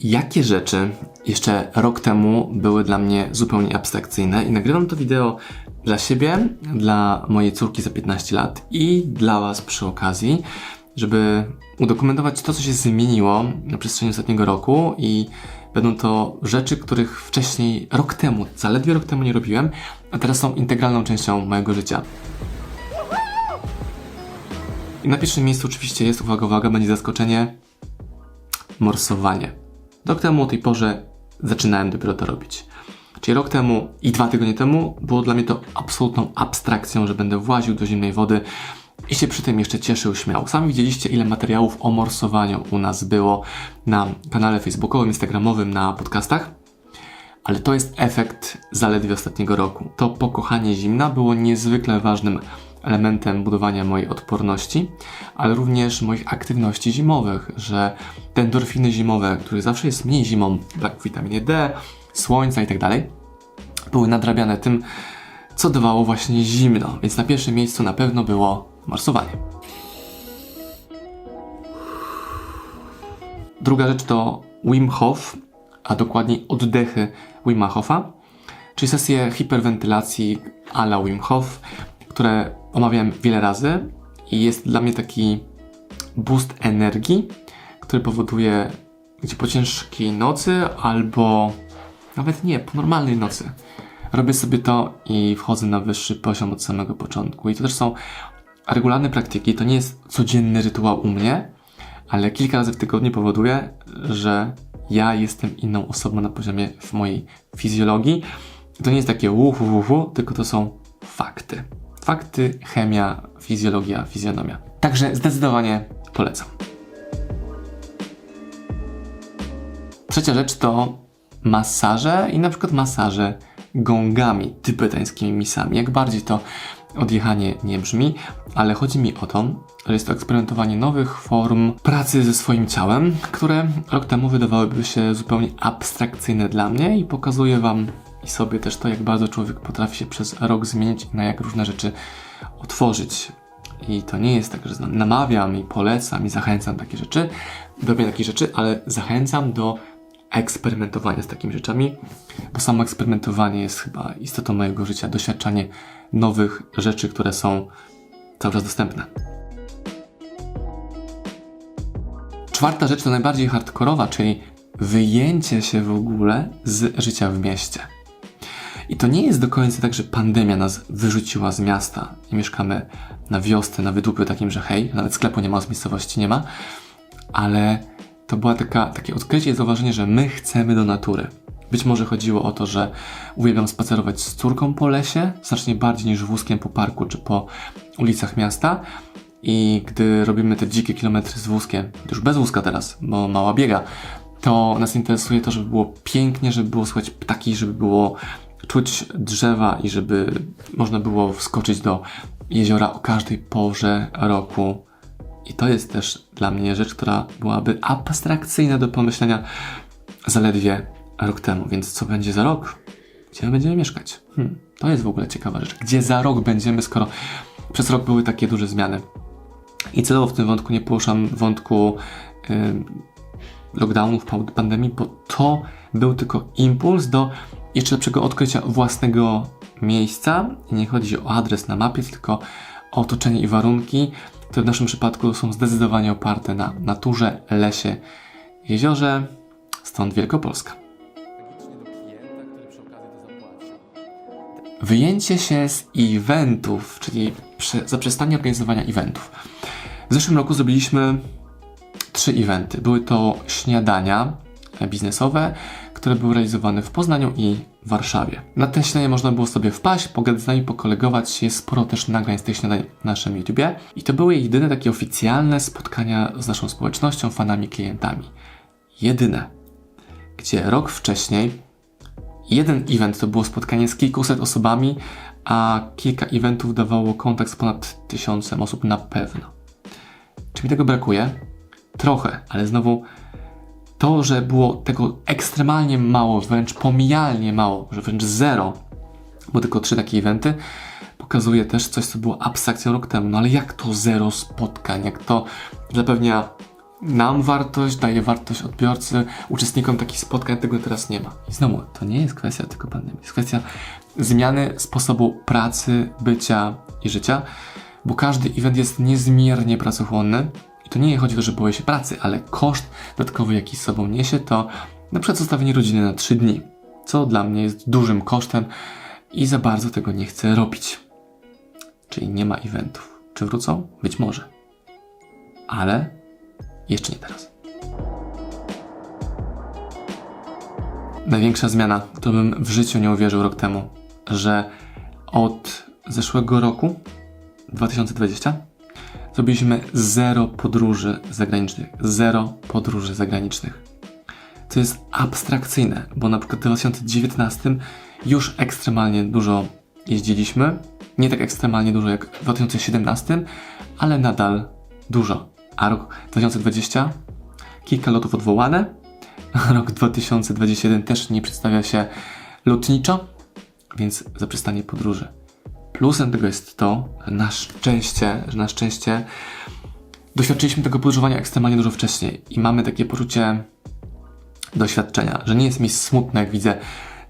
Jakie rzeczy jeszcze rok temu były dla mnie zupełnie abstrakcyjne i nagrywam to wideo dla siebie, dla mojej córki za 15 lat i dla Was przy okazji, żeby udokumentować to, co się zmieniło na przestrzeni ostatniego roku i będą to rzeczy, których wcześniej rok temu, zaledwie rok temu nie robiłem, a teraz są integralną częścią mojego życia. I na pierwszym miejscu oczywiście jest, uwaga, uwaga, będzie zaskoczenie, morsowanie. Rok temu o tej porze zaczynałem dopiero to robić. Czyli rok temu i dwa tygodnie temu było dla mnie to absolutną abstrakcją, że będę właził do zimnej wody i się przy tym jeszcze cieszył, śmiał. Sami widzieliście, ile materiałów o morsowaniu u nas było na kanale facebookowym, instagramowym, na podcastach. Ale to jest efekt zaledwie ostatniego roku. To pokochanie zimna było niezwykle ważnym elementem budowania mojej odporności, ale również moich aktywności zimowych, że te endorfiny zimowe, których zawsze jest mniej zimą, brak witaminy D, słońca i tak były nadrabiane tym, co dawało właśnie zimno. Więc na pierwszym miejscu na pewno było marsowanie. Druga rzecz to Wim Hof, a dokładniej oddechy Wima Hofa, czyli sesje hiperwentylacji a la Wim Hof, które omawiałem wiele razy i jest dla mnie taki boost energii, który powoduje, gdzie po ciężkiej nocy albo nawet nie, po normalnej nocy robię sobie to i wchodzę na wyższy poziom od samego początku. I to też są regularne praktyki, to nie jest codzienny rytuał u mnie, ale kilka razy w tygodniu powoduje, że ja jestem inną osobą na poziomie w mojej fizjologii. To nie jest takie uhu, uhu, tylko to są fakty. Fakty, chemia, fizjologia, fizjonomia. Także zdecydowanie polecam. Trzecia rzecz to masaże i na przykład masaże gongami tybetańskimi misami. Jak bardziej to odjechanie nie brzmi, ale chodzi mi o to, że jest to eksperymentowanie nowych form pracy ze swoim ciałem, które rok temu wydawałyby się zupełnie abstrakcyjne dla mnie i pokazuję Wam i sobie też to, jak bardzo człowiek potrafi się przez rok zmienić na jak różne rzeczy otworzyć. I to nie jest tak, że namawiam i polecam i zachęcam takie rzeczy, do robienia takich rzeczy, ale zachęcam do eksperymentowania z takimi rzeczami, bo samo eksperymentowanie jest chyba istotą mojego życia, doświadczanie nowych rzeczy, które są cały czas dostępne. Czwarta rzecz to najbardziej hardkorowa, czyli wyjęcie się w ogóle z życia w mieście. I to nie jest do końca tak, że pandemia nas wyrzuciła z miasta i mieszkamy na wiosce, na wydupie takim, że hej, nawet sklepu nie ma, z miejscowości nie ma, ale to była taka, takie odkrycie i zauważenie, że my chcemy do natury. Być może chodziło o to, że uwielbiam spacerować z córką po lesie, znacznie bardziej niż wózkiem po parku czy po ulicach miasta. I gdy robimy te dzikie kilometry z wózkiem, już bez wózka teraz, bo mała biega, to nas interesuje to, żeby było pięknie, żeby było słychać ptaki, żeby było czuć drzewa i żeby można było wskoczyć do jeziora o każdej porze roku. I to jest też dla mnie rzecz, która byłaby abstrakcyjna do pomyślenia zaledwie rok temu. Więc co będzie za rok? Gdzie my będziemy mieszkać? Hmm, to jest w ogóle ciekawa rzecz. Gdzie za rok będziemy, skoro przez rok były takie duże zmiany? I celowo w tym wątku nie poruszam wątku yy, lockdownów, pandemii, bo to był tylko impuls do jeszcze lepszego odkrycia własnego miejsca. I nie chodzi o adres na mapie, tylko o otoczenie i warunki, które w naszym przypadku są zdecydowanie oparte na naturze, lesie, jeziorze, stąd Wielkopolska. Wyjęcie się z eventów, czyli zaprzestanie organizowania eventów. W zeszłym roku zrobiliśmy trzy eventy. Były to śniadania biznesowe, które były realizowane w Poznaniu i Warszawie. Na te śniadanie można było sobie wpaść, pogadać z nami, pokolegować się. Sporo też nagrań z tych śniadań na naszym YouTubie. I to były jedyne takie oficjalne spotkania z naszą społecznością, fanami, klientami. Jedyne. Gdzie rok wcześniej jeden event to było spotkanie z kilkuset osobami, a kilka eventów dawało kontakt z ponad tysiącem osób na pewno. Czy mi tego brakuje? Trochę, ale znowu to, że było tego ekstremalnie mało, wręcz pomijalnie mało, że wręcz zero, bo tylko trzy takie eventy, pokazuje też coś, co było abstrakcją rok temu. No ale jak to zero spotkań, jak to zapewnia nam wartość, daje wartość odbiorcy, uczestnikom takich spotkań, tego teraz nie ma. I znowu, to nie jest kwestia tylko pandemii, jest kwestia zmiany sposobu pracy, bycia i życia, bo każdy event jest niezmiernie pracochłonny i to nie chodzi o to, że boję się pracy, ale koszt dodatkowy, jaki z sobą niesie, to na przykład zostawienie rodziny na 3 dni, co dla mnie jest dużym kosztem i za bardzo tego nie chcę robić. Czyli nie ma eventów. Czy wrócą? Być może. Ale jeszcze nie teraz. Największa zmiana, którą bym w życiu nie uwierzył rok temu, że od zeszłego roku, 2020, zrobiliśmy zero podróży zagranicznych. Zero podróży zagranicznych. To jest abstrakcyjne, bo na przykład w 2019 już ekstremalnie dużo jeździliśmy. Nie tak ekstremalnie dużo jak w 2017, ale nadal dużo. A rok 2020 kilka lotów odwołane. Rok 2021 też nie przedstawia się lotniczo, więc zaprzestanie podróży. Plusem tego jest to, że na szczęście, że na szczęście doświadczyliśmy tego podróżowania ekstremalnie dużo wcześniej i mamy takie poczucie doświadczenia, że nie jest mi smutno, jak widzę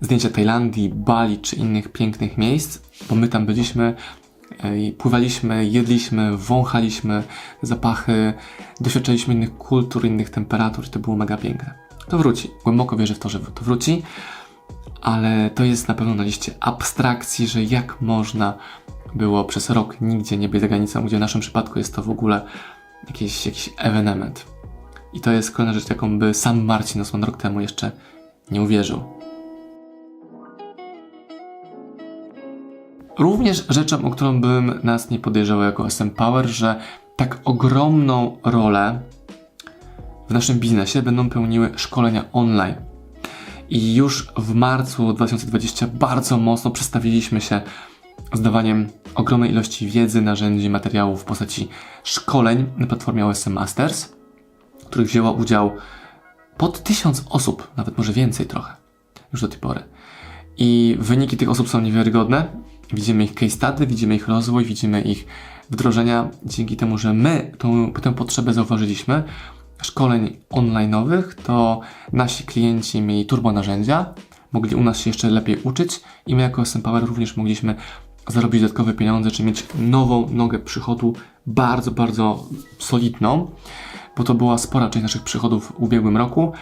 zdjęcia Tajlandii, Bali czy innych pięknych miejsc, bo my tam byliśmy e, i pływaliśmy, jedliśmy, wąchaliśmy zapachy, doświadczaliśmy innych kultur, innych temperatur i to było mega piękne. To wróci. Głęboko wierzę w to, że to wróci, ale to jest na pewno na liście abstrakcji, że jak można było przez rok nigdzie nie być za granicą, gdzie w naszym przypadku jest to w ogóle jakiś, jakiś ewenement. I to jest kolejna rzecz, jaką by sam Marcin Osman rok temu jeszcze nie uwierzył. Również rzeczą, o którą bym nas nie podejrzewał jako SM Power, że tak ogromną rolę w naszym biznesie będą pełniły szkolenia online. I już w marcu 2020 bardzo mocno przestawiliśmy się z dawaniem ogromnej ilości wiedzy, narzędzi, materiałów w postaci szkoleń na platformie OSM Masters, w których wzięło udział pod tysiąc osób, nawet może więcej trochę, już do tej pory. I wyniki tych osób są niewiarygodne. Widzimy ich case study, widzimy ich rozwój, widzimy ich wdrożenia dzięki temu, że my tę potrzebę zauważyliśmy. Szkoleń online'owych, to nasi klienci mieli turbo narzędzia, mogli u nas się jeszcze lepiej uczyć i my jako SM Power również mogliśmy zarobić dodatkowe pieniądze, czy mieć nową nogę przychodu bardzo, bardzo solidną, bo to była spora część naszych przychodów w ubiegłym roku,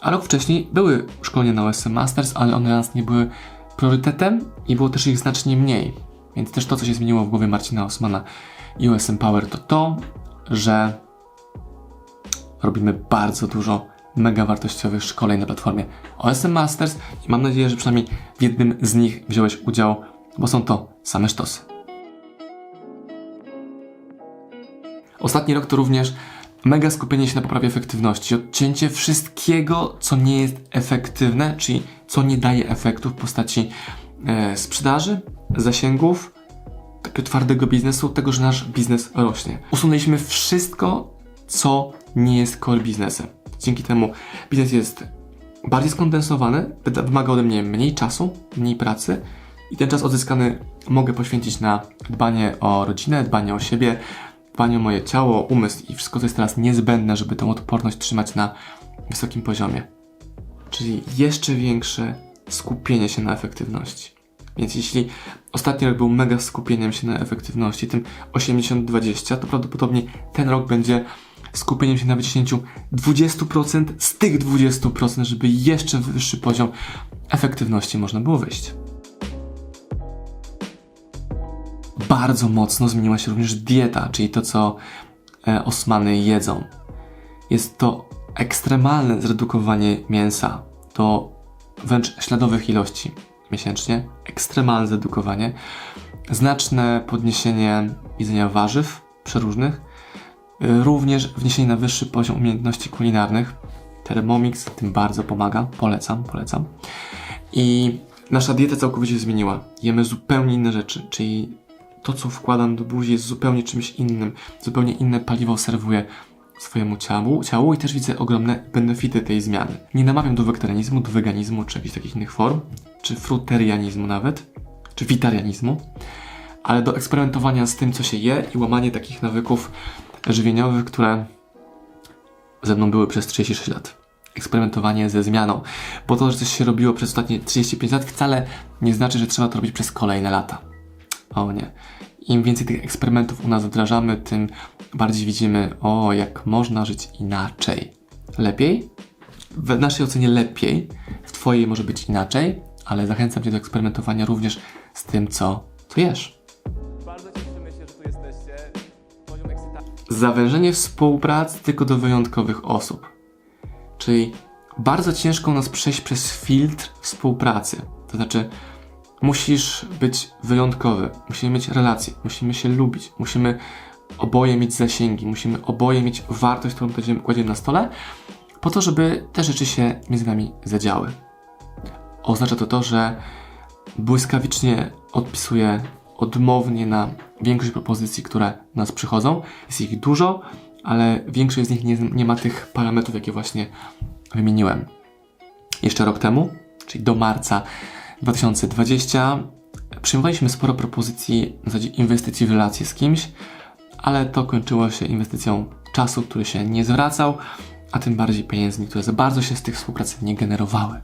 a rok wcześniej były szkolenia na OSM Masters, ale one dla nas nie były priorytetem i było też ich znacznie mniej. Więc też to, co się zmieniło w głowie Marcina Osmana i OSM Power, to to, że robimy bardzo dużo mega wartościowych szkoleń na platformie OSM Masters i mam nadzieję, że przynajmniej w jednym z nich wziąłeś udział, bo są to same sztosy. Ostatni rok to również mega skupienie się na poprawie efektywności, odcięcie wszystkiego, co nie jest efektywne, czyli co nie daje efektu w postaci e, sprzedaży, zasięgów, takiego twardego biznesu, tego, że nasz biznes rośnie. Usunęliśmy wszystko, co nie jest core biznesem. Dzięki temu biznes jest bardziej skondensowany, wymaga ode mnie mniej czasu, mniej pracy i ten czas odzyskany mogę poświęcić na dbanie o rodzinę, dbanie o siebie, dbanie o moje ciało, umysł i wszystko, co jest teraz niezbędne, żeby tę odporność trzymać na wysokim poziomie. Czyli jeszcze większe skupienie się na efektywności. Więc jeśli ostatni rok był mega skupieniem się na efektywności, tym 80-20, to prawdopodobnie ten rok będzie skupieniem się na wyciśnięciu 20% z tych 20%, żeby jeszcze wyższy poziom efektywności można było wyjść. Bardzo mocno zmieniła się również dieta, czyli to, co e, Osmany jedzą. Jest to ekstremalne zredukowanie mięsa do wręcz śladowych ilości miesięcznie. Ekstremalne zredukowanie. Znaczne podniesienie jedzenia warzyw przeróżnych. Y, Również wniesienie na wyższy poziom umiejętności kulinarnych. Thermomix tym bardzo pomaga. Polecam, polecam. I nasza dieta całkowicie się zmieniła. Jemy zupełnie inne rzeczy, czyli to, co wkładam do buzi jest zupełnie czymś innym. Zupełnie inne paliwo serwuję swojemu ciału, ciału i też widzę ogromne benefity tej zmiany. Nie namawiam do wegetarianizmu, do weganizmu, czy jakichś takich innych form, czy fruterianizmu nawet, czy witarianizmu, ale do eksperymentowania z tym, co się je i łamanie takich nawyków żywieniowych, które ze mną były przez 36 lat. Eksperymentowanie ze zmianą. Bo to, że coś się robiło przez ostatnie 35 lat, wcale nie znaczy, że trzeba to robić przez kolejne lata. O nie. Im więcej tych eksperymentów u nas wdrażamy, tym bardziej widzimy, o, jak można żyć inaczej. Lepiej? W naszej ocenie lepiej, w Twojej może być inaczej, ale zachęcam Cię do eksperymentowania również z tym, co, co jesz. Zawężenie współpracy tylko do wyjątkowych osób. Czyli bardzo ciężko nas przejść przez filtr współpracy. To znaczy, musisz być wyjątkowy, musimy mieć relacje, musimy się lubić, musimy oboje mieć zasięgi, musimy oboje mieć wartość, którą kładziemy, kładziemy na stole, po to, żeby te rzeczy się między nami zadziały. Oznacza to to, że błyskawicznie odpisuję odmownie na większość propozycji, które do nas przychodzą. Jest ich dużo, ale większość z nich nie, nie ma tych parametrów, jakie właśnie wymieniłem. Jeszcze rok temu, czyli do marca 2020, przyjmowaliśmy sporo propozycji na zasadzie inwestycji w relacje z kimś, ale to kończyło się inwestycją czasu, który się nie zwracał, a tym bardziej pieniędzmi, które za bardzo się z tych współpracy nie generowały.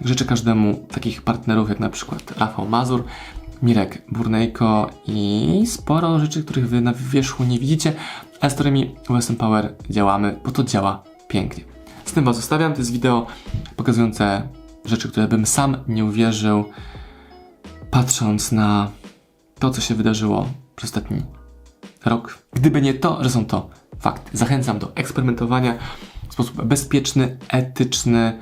Życzę każdemu takich partnerów jak na przykład Rafał Mazur, Mirek Burnejko i sporo rzeczy, których wy na wierzchu nie widzicie, ale z którymi w USM Power działamy, bo to działa pięknie. Z tym was zostawiam. To jest wideo pokazujące rzeczy, które bym sam nie uwierzył, patrząc na to, co się wydarzyło przez ostatni rok. Gdyby nie to, że są to fakty. Zachęcam do eksperymentowania w sposób bezpieczny, etyczny,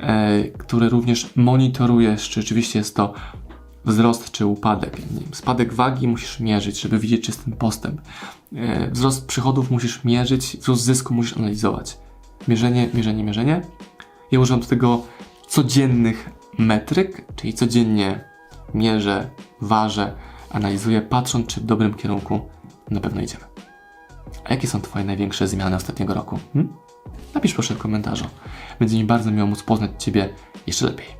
e, który również monitorujesz, czy rzeczywiście jest to wzrost czy upadek. Spadek wagi musisz mierzyć, żeby widzieć, czy jest ten postęp. E, wzrost przychodów musisz mierzyć, wzrost zysku musisz analizować. Mierzenie, mierzenie, mierzenie. Ja używam do tego codziennych metryk, czyli codziennie mierzę, ważę, analizuję, patrząc, czy w dobrym kierunku na pewno idziemy. A jakie są Twoje największe zmiany ostatniego roku? Hm? Napisz proszę w komentarzu. Będzie mi bardzo miło móc poznać Ciebie jeszcze lepiej.